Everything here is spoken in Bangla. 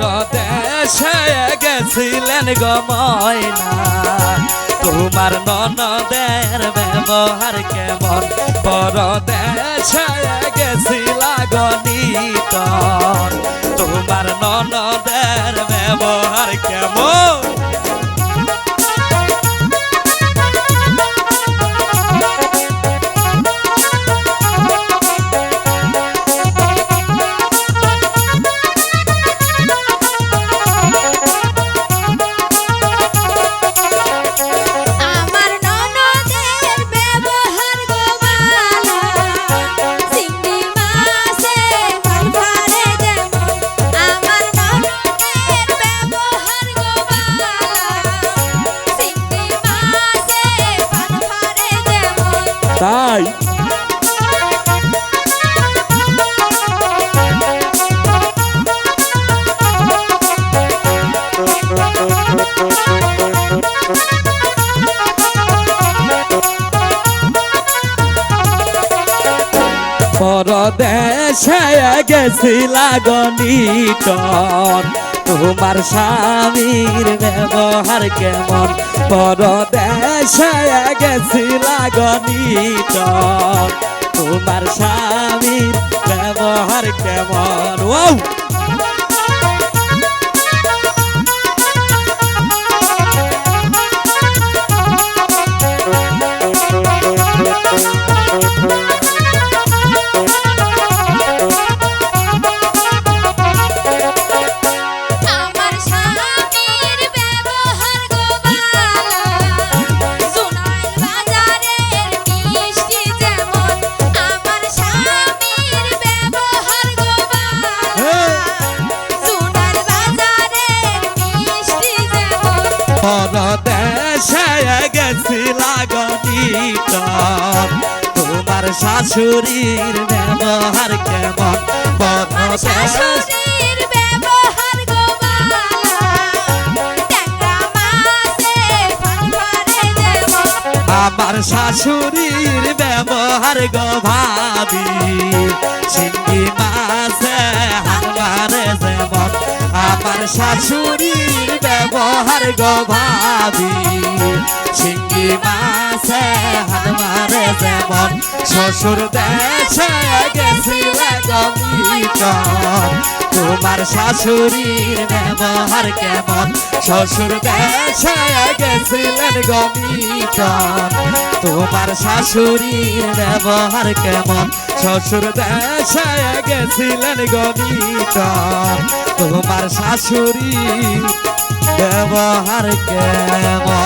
পরদেশে গেছিলেন গময়না তোমার ননদের ব্যবহার কেমন? পরদেশে গেছিল গণিত তোমার ননদের ব্যবহার কেমন? তাই। পরদেশে গেছিল গণিতন তোমার স্বামীর ব্যবহার কেমন? পরদেশে গেছি লাগনিত তোমার স্বামীর ব্যবহার কেমন? ও পরদেশে গেছিল গণিতন তোমার শাশুড়ির ব্যবহার কেমন? পরদেশে আমার শাশুড়ির ব্যবহার গো ভাবি সিঙ্গি মাছে হামারে যেমন। আমার শাশুড়ির ব্যবহার গো ভাবি সিঙ্গি মাছে হামারে যেমন। শ্বশুর দেশে গেছিল গমিতন তোমার শাশুড়ির ব্যবহার কেমন? শ্বশুর গেছিলেন গমিতন তোমার শাশুড়ির ব্যবহার কেমন? শ্বশুর গেছিলেন গমিতন তোমার শাশুড়ি ব্যবহার কেমন?